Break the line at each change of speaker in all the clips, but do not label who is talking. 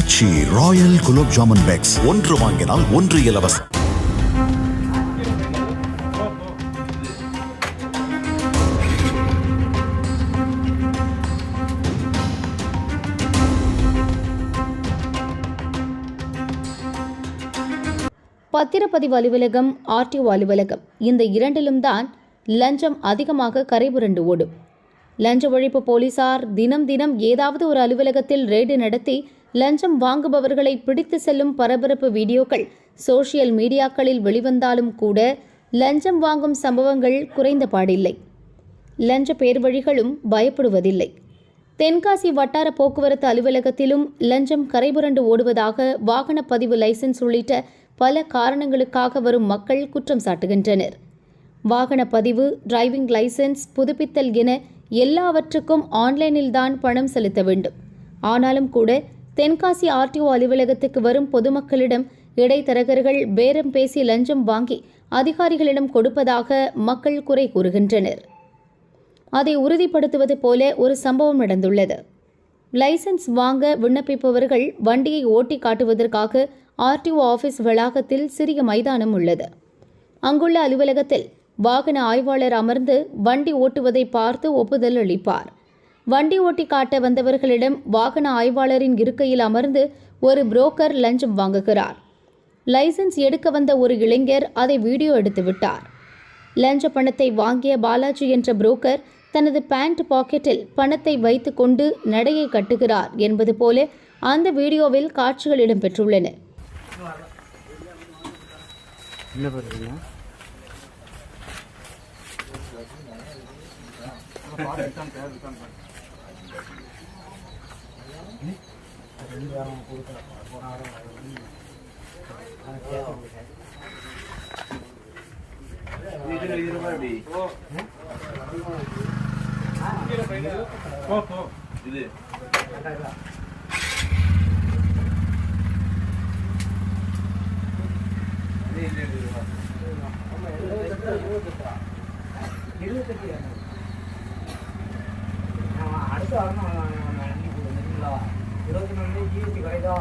Aachi royal gulab jamun packs. ஒன்று வாங்கினால் ஒன்று இலவசம்.
பத்திரப்பதிவு அலுவலகம் ஆர்டிஓ அலுவலகம். இந்த இரண்டிலும் தான் லஞ்சம் அதிகமாக கரைபுரண்டு ஓடும். லஞ்ச ஒழிப்பு போலீசார் தினம் தினம் ஏதாவது ஒரு அலுவலகத்தில் ரெய்டு நடத்தி லஞ்சம் வாங்குபவர்களை பிடித்து செல்லும் பரபரப்பு வீடியோக்கள் சோஷியல் மீடியாக்களில் வெளிவந்தாலும் கூட லஞ்சம் வாங்கும் சம்பவங்கள் குறைந்த பாடில்லை. லஞ்ச பேர்வழிகளும் பயப்படுவதில்லை. தென்காசி வட்டார போக்குவரத்து அலுவலகத்திலும் லஞ்சம் கரைபுரண்டு ஓடுவதாக வாகன பதிவு லைசென்ஸ் உள்ளிட்ட பல காரணங்களுக்காக வரும் மக்கள் குற்றம் சாட்டுகின்றனர். வாகன பதிவு டிரைவிங் லைசென்ஸ் புதுப்பித்தல் என எல்லாவற்றுக்கும் ஆன்லைனில் தான் பணம் செலுத்த வேண்டும். ஆனாலும் கூட தென்காசி ஆர்டிஓ அலுவலகத்துக்கு வரும் பொதுமக்களிடம் இடைத்தரகர்கள் பேரம் பேசி லஞ்சம் வாங்கி அதிகாரிகளிடம் கொடுப்பதாக மக்கள் குறை கூறுகின்றனர். அதை உறுதிப்படுத்துவது போல ஒரு சம்பவம் நடந்துள்ளது. லைசன்ஸ் வாங்க விண்ணப்பிப்பவர்கள் வண்டியை ஓட்டி காட்டுவதற்காக ஆர்டிஓ ஆபீஸ் வளாகத்தில் சிறிய மைதானம் உள்ளது. அங்குள்ள அலுவலகத்தில் வாகன ஆய்வாளர் அமர்ந்து வண்டி ஓட்டுவதை பார்த்து ஒப்புதல் அளிப்பார். வண்டி ஓட்டி காட்ட வந்தவர்களிடம் வாகன ஆய்வாளரின் இருக்கையில் அமர்ந்து ஒரு புரோக்கர் லஞ்சம் வாங்குகிறார். லைசென்ஸ் எடுக்க வந்த ஒரு இளைஞர் அதை வீடியோ எடுத்து விட்டார். லஞ்ச பணத்தை வாங்கிய பாலாஜி என்ற புரோக்கர் தனது பேண்ட் பாக்கெட்டில் பணத்தை வைத்துக்கொண்டு நடையை கட்டுகிறார் என்பது போல அந்த வீடியோவில் காட்சிகள் இடம்பெற்றுள்ளன.
என்ன பண்ணுறீங்க
அடுத்து வரணும் இருபத்தி நாலு ஜிஎஸ்டி கிடைதா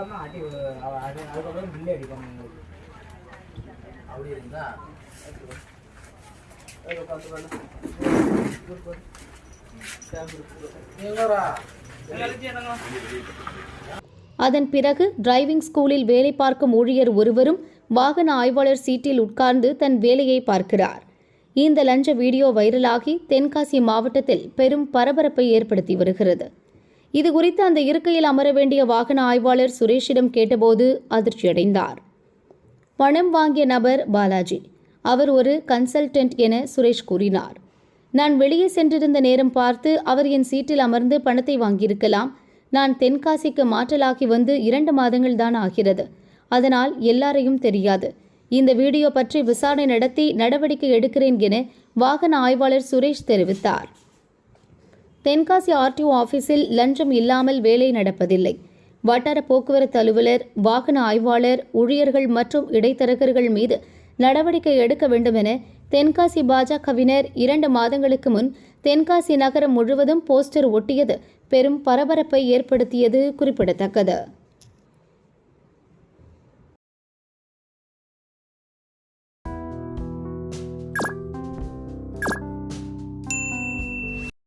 தான் அடி அதுக்கப்புறம் பில்லு அடிப்பாங்க அப்படி இருந்தா
அதன் பிறகு டிரைவிங் ஸ்கூலில் வேலை பார்க்கும் ஊழியர் ஒருவரும் வாகன ஆய்வாளர் சீட்டில் உட்கார்ந்து தன் வேலையை பார்க்கிறார். இந்த லஞ்ச வீடியோ வைரலாகி தென்காசி மாவட்டத்தில் பெரும் பரபரப்பை ஏற்படுத்தி வருகிறது. இது குறித்து அந்த இருக்கையில் அமர வேண்டிய வாகன ஆய்வாளர் சுரேஷிடம் கேட்டபோது அதிர்ச்சியடைந்தார். பணம் வாங்கிய நபர் பாலாஜி. அவர் ஒரு கன்சல்டன்ட் என சுரேஷ் கூறினார். நான் வெளியே சென்றிருந்த நேரம் பார்த்து அவர் என் சீட்டில் அமர்ந்து பணத்தை வாங்கியிருக்கலாம். நான் தென்காசிக்கு மாற்றலாகி வந்து இரண்டு மாதங்கள் தான் ஆகிறது. அதனால் எல்லாரையும் தெரியாது. இந்த வீடியோ பற்றி விசாரணை நடத்தி நடவடிக்கை எடுக்கிறேன் என வாகன ஆய்வாளர் சுரேஷ் தெரிவித்தார். தென்காசி ஆர்டிஓ ஆபீஸில் லஞ்சம் இல்லாமல் வேலை நடப்பதில்லை. வட்டார போக்குவரத்து அலுவலர் வாகன ஆய்வாளர் ஊழியர்கள் மற்றும் இடைத்தரகர்கள் மீது நடவடிக்கை எடுக்க வேண்டும் என தென்காசி பாஜகவினர் இரண்டு மாதங்களுக்கு முன் தென்காசி நகரம் முழுவதும் போஸ்டர் ஒட்டியது பெரும் பரபரப்பை ஏற்படுத்தியது குறிப்பிடத்தக்கது.